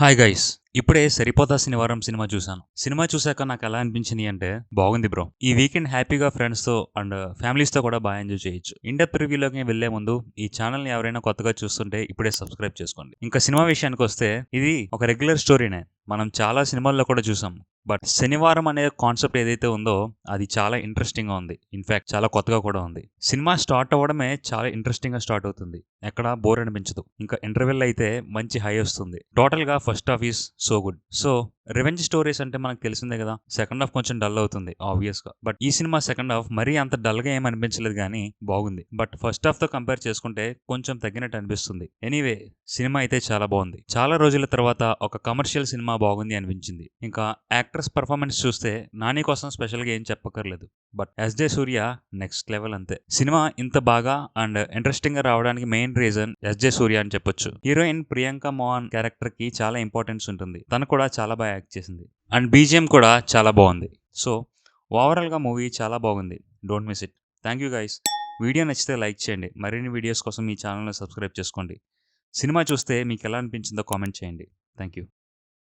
Hi guys ఇప్పుడే సరిపోతా శనివారం cinema చూశాను. సినిమా చూసాక నాకు ఎలా అనిపించింది అంటే బాగుంది బ్రో. ఈ వీకెండ్ హ్యాపీగా ఫ్రెండ్స్తో అండ్ ఫ్యామిలీస్తో కూడా బాగా ఎంజాయ్ చేయొచ్చు. ఇండెప్ రివ్యూలోకి వెళ్ళే ముందు ఈ ఛానల్ని ఎవరైనా కొత్తగా చూస్తుంటే ఇప్పుడే సబ్స్క్రైబ్ చేసుకోండి. ఇంకా సినిమా విషయానికి వస్తే ఇది ఒక రెగ్యులర్ స్టోరీనే మనం చాలా సినిమాల్లో కూడా చూసాం. బట్ శనివారం అనే కాన్సెప్ట్ ఏదైతే ఉందో అది చాలా ఇంట్రెస్టింగ్గా ఉంది. ఇన్ఫ్యాక్ట్ చాలా కొత్తగా కూడా ఉంది. సినిమా స్టార్ట్ అవ్వడమే చాలా ఇంట్రెస్టింగ్గా స్టార్ట్ అవుతుంది. ఎక్కడ బోర్ అనిపించదు. ఇంకా ఇంటర్వెల్ అయితే మంచి హై వస్తుంది. టోటల్గా first half is so good so revenge stories అంటే మనకు తెలిసిందే కదా. సెకండ్ హాఫ్ కొంచెం డల్ అవుతుంది ఆబ్వియస్గా. బట్ ఈ సినిమా సెకండ్ హాఫ్ మరీ అంత డల్గా ఏం అనిపించలేదు కానీ బాగుంది. బట్ ఫస్ట్ హాఫ్తో కంపేర్ చేసుకుంటే కొంచెం తగ్గినట్టు అనిపిస్తుంది. ఎనీవే సినిమా అయితే చాలా బాగుంది. చాలా రోజుల తర్వాత ఒక కమర్షియల్ సినిమా బాగుంది అనిపించింది. ఇంకా యాక్ట్రెస్ పర్ఫార్మెన్స్ చూస్తే నాని కోసం స్పెషల్గా ఏం చెప్పక్కర్లేదు. But S J Surya next level అంతే. సినిమా ఇంత బాగా అండ్ ఇంట్రెస్టింగ్గా రావడానికి main reason S J Surya అని చెప్పొచ్చు. హీరోయిన్ ప్రియాంక మోహన్ క్యారెక్టర్కి చాలా ఇంపార్టెన్స్ ఉంటుంది. తను కూడా చాలా బాగా యాక్ట్ చేసింది. అండ్ బీజిఎం కూడా చాలా బాగుంది. సో ఓవరాల్గా మూవీ చాలా బాగుంది. Don't miss it. Thank you guys. Video నచ్చితే లైక్ చేయండి. మరిన్ని వీడియోస్ కోసం మీ ఛానల్ని సబ్స్క్రైబ్ చేసుకోండి. సినిమా చూస్తే మీకు ఎలా అనిపించిందో కామెంట్ చేయండి. Thank you.